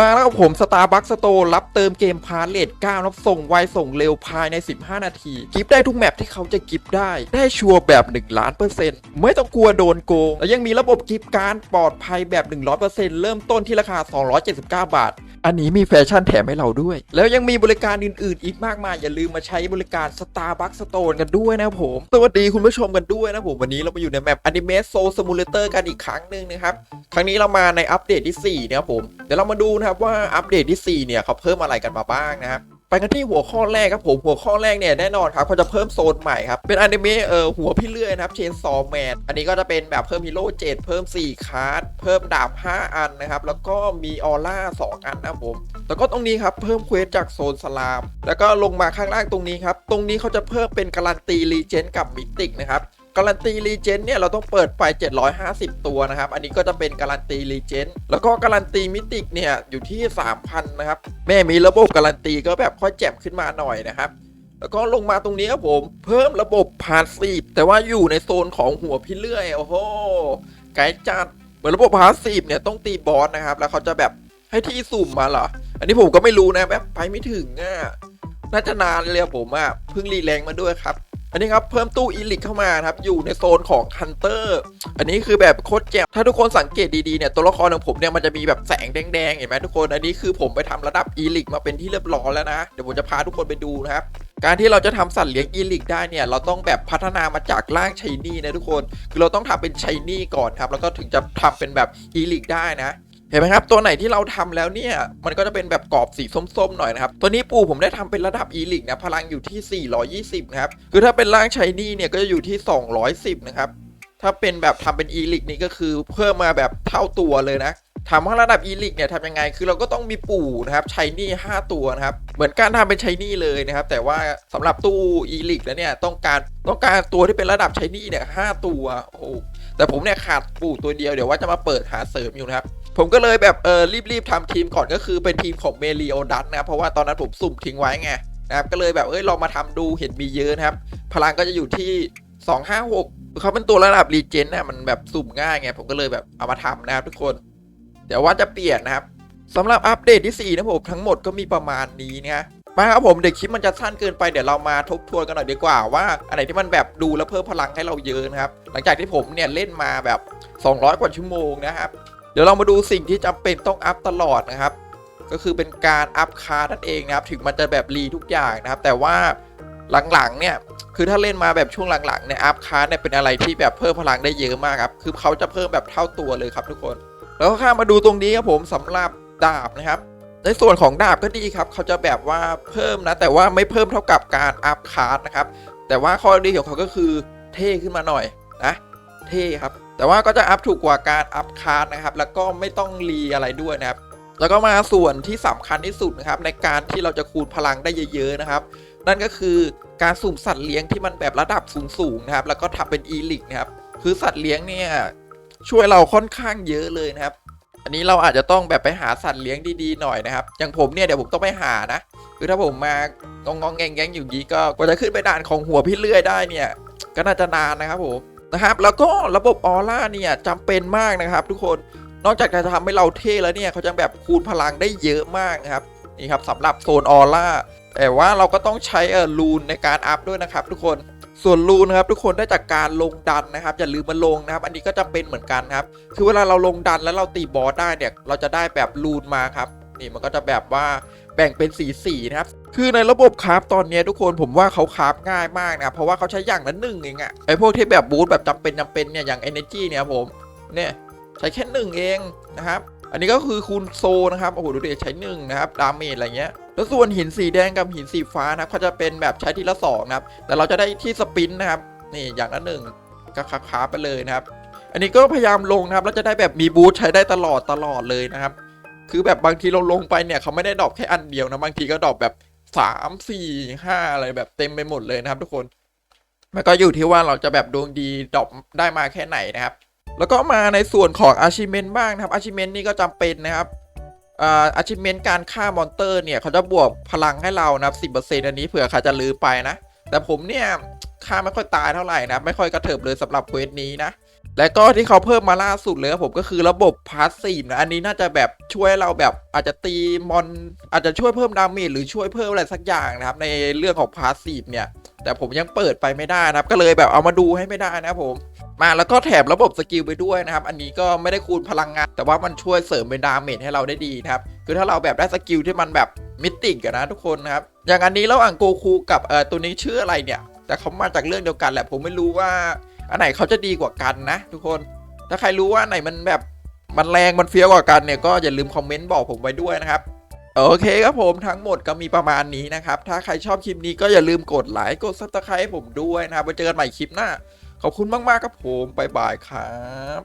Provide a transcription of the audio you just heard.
มาแล้วครับผม Starbucks Store รับเติมเกมพาเลท9รับส่งไวส่งเร็วภายใน 15 นาที กิฟต์ได้ทุกแมปที่เขาจะกิฟต์ได้ ได้ชัวร์แบบ 1 ล้านเปอร์เซ็นต์ไม่ต้องกลัวโดนโกง และยังมีระบบกิฟต์การปลอดภัยแบบ 100%เริ่มต้นที่ราคา 279 บาท อันนี้มีแฟชั่นแถมให้เราด้วย แล้วยังมีบริการอื่น ๆ อีกมากมาย อย่าลืมมาใช้บริการ Starbucks Store กันด้วยนะผม สวัสดีคุณผู้ชมกันด้วยนะผมวันนี้เรามาอยู่ในแมป Anime Soul Simulator กันอีกครั้งหนึ่งนะครับ ครั้งนี้เรามาในอัปเดตที่4นะครับผม เดี๋ยวเรามาดูนะครับว่าอัปเดตที่ 4 เนี่ยเขาเพิ่มอะไรกันมาบ้างนะครับ ไปกันที่หัวข้อแรกครับผมหัวข้อแรกเนี่ยแน่นอนครับเขาจะเพิ่มโซนใหม่ครับ เป็นอนิเมะเออหัวพี่เลื่อยนะครับเชนซอแมนอันนี้ก็จะเป็นแบบเพิ่มฮีโร่เจ็ดเพิ่ม 4 คาร์ดเพิ่มดาบ 5 อันนะครับ แล้วก็มีออร่า 2 อันนะครับผมแล้วก็ตรงนี้ครับเพิ่มเควสจากโซนสลาม แล้วก็ลงมาข้างล่างตรงนี้ครับ ตรงนี้เขาจะเพิ่มเป็นการันตีรีเจนกับมิติกนะครับ การันตีรีเจนเนี่ยเราต้องเปิดไฟ 750 ตัวนะครับ อันนี้ก็จะเป็นการันตีรีเจนแล้วก็การันตีมิติกเนี่ยอยู่ที่ 3,000 นะครับ แม่มีระบบการันตีก็แบบค่อยแจ่มขึ้นมาหน่อยนะครับ แล้วก็ลงมาตรงนี้ครับผมเพิ่มระบบพาสซีฟแต่ว่าอยู่ในโซนของหัวพี่เลื่อยโอ้โหไกด์จัดเหมือนระบบพาสซีฟเนี่ยต้องตีบอสนะครับ แล้วเขาจะแบบให้ที่สุ่มมาเหรอ อันนี้ผมก็ไม่รู้นะแบบไปไม่ถึงอะน่าจะนานเลยผมอะเพิ่งรีแรงมาด้วยครับ อันนี้ครับเพิ่มตู้อีลิกเข้ามาครับอยู่ในโซนของฮันเตอร์อันนี้คือแบบโคตรแจ่มถ้าทุกคนสังเกตดีๆเนี่ยตัวละครของผมเนี่ยมันจะมีแบบแสงแดงๆเห็นไหมทุกคนอันนี้คือผมไปทำระดับอีลิกมาเป็นที่เรียบร้อยแล้วนะเดี๋ยวผมจะพาทุกคนไปดูนะครับการที่เราจะทำสัตว์เลี้ยงอีลิกได้เนี่ยเราต้องแบบพัฒนามาจากร่างชายนี่นะทุกคน คือเราต้องทำเป็นชายนี่ก่อนครับแล้วก็ถึงจะทำเป็นแบบอีลิกได้นะ เห็นไหมครับ ตัวไหนที่เราทำแล้วเนี่ย มันก็จะเป็นแบบกรอบสีส้มๆหน่อยนะครับ ตัวนี้ปูผมได้ทำเป็นระดับอีลิกนะพลังอยู่ที่ 420 นะครับ คือถ้าเป็นร่างชายนี่เนี่ยก็จะอยู่ที่ 210 นะครับ ถ้าเป็นแบบทำเป็นอีลิกนี่ก็คือเพิ่มมาแบบเท่าตัวเลยนะถามว่าระดับอีลิกเนี่ยทำยังไง คือเราก็ต้องมีปู่นะครับชัยนี่5ตัวนะครับ เหมือนการทำเป็นชัยนี่เลยนะครับ แต่ว่าสำหรับตู้อีลิกแล้วเนี่ยต้องการต้องการตัวที่เป็นระดับชัยนี่เนี่ย5ตัว โอ้ แต่ผมเนี่ยขาดปู่ตัวเดียว เดี๋ยวว่าจะมาเปิดหาเสริมอยู่นะครับ ผมก็เลยแบบเออรีบๆทำทีมก่อนก็คือเป็นทีมของเมลีโอดัตนะครับเพราะว่าตอนนั้นผมสุ่มทิ้งไว้ไงนะครับก็เลยแบบเอ้ยลองมาทำดูเห็นมีเยอะนะครับ พลังก็จะอยู่ที่ 256เขาเป็นตัวระดับรีเจนนะมันแบบสุ่มง่ายไงผมก็เลยแบบเอามาทำนะครับทุกคน เดี๋ยวว่าจะเปลี่ยนนะครับสำหรับอัปเดตที่ 4 นะผมทั้งหมดก็มีประมาณนี้นะมาครับผมเดี๋ยวคลิปมันจะสั้นเกินไปเดี๋ยวเรามาทบทวนกันหน่อยดีกว่าว่าอันไหนที่มันแบบดูแล้วเพิ่มพลังให้เราเยอะนะครับ หลังจากที่ผมเนี่ยเล่นมาแบบ 200 กว่าชั่วโมงนะครับ ดี๋ยวเรามาดูสิ่งที่จำเป็นต้องอัพตลอดนะครับ ก็คือเป็นการอัพคาร์นั่นเองนะครับ ถึงมันจะแบบรีทุกอย่างนะครับ แต่ว่าหลังๆเนี่ยคือถ้าเล่นมาแบบช่วงหลังๆเนี่ยอัพคาร์เนี่ยเป็นอะไรที่แบบเพิ่มพลังได้เยอะมากครับคือเขาจะเพิ่มแบบเท่าตัวเลยครับทุกคน แล้วก็ข้ามาดูตรงนี้ครับผมสำหรับดาบนะครับ ในส่วนของดาบก็ดีครับเขาจะแบบว่าเพิ่มนะ แต่ว่าไม่เพิ่มเท่ากับการอัพคาร์นะครับแต่ว่าข้อดีของเขาก็คือเท่ขึ้นมาหน่อยนะ เท่ครับ แต่ว่าก็จะอัพถูกกว่าการอัพคาร์ดนะครับ แล้วก็ไม่ต้องรีอะไรด้วยนะครับ แล้วก็มาส่วนที่สำคัญที่สุดนะครับ ในการที่เราจะคูณพลังได้เยอะ ๆ นะครับ นั่นก็คือการสุ่มสัตว์เลี้ยงที่มันแบบระดับสูงๆนะครับ แล้วก็ทำเป็นอีลิกนะครับ คือสัตว์เลี้ยงเนี่ยช่วยเราค่อนข้างเยอะเลยนะครับ อันนี้เราอาจจะต้องแบบไปหาสัตว์เลี้ยงดีๆหน่อยนะครับ อย่างผมเนี่ยเดี๋ยวผมต้องไปหานะคือถ้าผมมางองงๆแงงๆอยู่นี้ก็กว่าจะขึ้นไปด่านของหัวพี่เลื่อยได้เนี่ย ก็น่าจะนานนะครับผม นะครับ แล้วก็ระบบออร่าเนี่ยจำเป็นมากนะครับ ทุกคนนอกจากจะทำให้เราเท่แล้วเนี่ยเขาจะแบบคูณพลังได้เยอะมากนะครับนี่ครับสำหรับโซนออร่าแต่ว่าเราก็ต้องใช้เออลูนในการอัพด้วยนะครับ ทุกคนส่วนลูนนะครับทุกคนได้จากการลงดันนะครับอย่าลืมมาลงนะครับ อันนี้ก็จำเป็นเหมือนกันครับ คือเวลาเราลงดันแล้วเราตีบอสได้เนี่ยเราจะได้แบบลูนมาครับ นี่มันก็จะแบบว่าแบ่งเป็นสีสีนะครับ คือในระบบคราฟตอนนี้ทุกคนผมว่าเขาคราฟง่ายมากนะเพราะว่าเขาใช้อย่างละหนึ่งเองอะไอพวกที่แบบบูทแบบจำเป็นจำเป็นเนี่ยอย่าง Energy เนี่ยผมเนี่ยใช้แค่หนึ่งเองนะครับอันนี้ก็คือคูณโซนะครับโอ้โหดูดิใช้หนึ่งนะครับดาเมจอะไรเงี้ยแล้วส่วนหินสีแดงกับหินสีฟ้านะครับเขาจะเป็นแบบใช้ทีละสองนะครับแต่เราจะได้ที่สปินนะครับนี่อย่างละหนึ่งก็คาๆไปเลยนะครับ อันนี้ก็พยายามลงนะครับแล้วจะได้แบบมีบูทใช้ได้ตลอดตลอดเลยนะครับ คือแบบบางทีเราลงไปเนี่ยเขาไม่ได้ดรอปแค่อันเดียวนะบางทีก็ดรอปแบบสามสี่ห้าอะไรแบบเต็มไปหมดเลยนะครับ ทุกคน มันก็อยู่ที่ว่าเราจะแบบดวงดีดรอปได้มาแค่ไหนนะครับ แล้วก็มาในส่วนของ achievement บ้างนะครับ achievement นี่ก็จำเป็นนะครับอา achievement การฆ่ามอนเตอร์เนี่ยเขาจะบวกพลังให้เรานะครับ10%อันนี้เผื่อใครจะลืมไปนะ แต่ผมเนี่ยฆ่าไม่ค่อยตายเท่าไหร่นะ ไม่ค่อยกระเถิบเลยสำหรับเควสนี้นะ และก็ที่เขาเพิ่มมาล่าสุดเลยครับผมก็คือระบบพาสซีฟนะอันนี้น่าจะแบบช่วยเราแบบอาจจะตีมอนอาจจะช่วยเพิ่มดาเมจหรือช่วยเพิ่มอะไรสักอย่างนะครับในเรื่องของพาสซีฟเนี่ยแต่ผมยังเปิดไปไม่ได้นะครับ ก็เลยแบบเอามาดูให้ไม่ได้นะครับผมมาแล้วก็แถมระบบสกิลไปด้วยนะครับ อันนี้ก็ไม่ได้คูณพลังงาน แต่ว่ามันช่วยเสริมเป็นดาเมจให้เราได้ดีนะครับ คือถ้าเราแบบได้สกิลที่มันแบบมิติกอะนะทุกคนนะครับ อย่างอันนี้ระหว่างโกคูกับเอ่อตัวนี้ชื่ออะไรเนี่ย แต่เขามาจากเรื่องเดียวกันแหละผมไม่รู้ว่า อันไหนเขาจะดีกว่ากันนะ ทุกคน ถ้าใครรู้ว่าไหนมันแบบมันแรงมันเฟี้ยวกว่ากันเนี่ยก็อย่าลืมคอมเมนต์บอกผมไว้ด้วยนะครับโอเคครับผมทั้งหมดก็มีประมาณนี้นะครับ ถ้าใครชอบคลิปนี้ก็อย่าลืมกดไลค์กดซับสไครต์ผมด้วยนะครับไว้เจอกันใหม่คลิปหน้า ขอบคุณมากๆครับผมบ๊ายบายครับ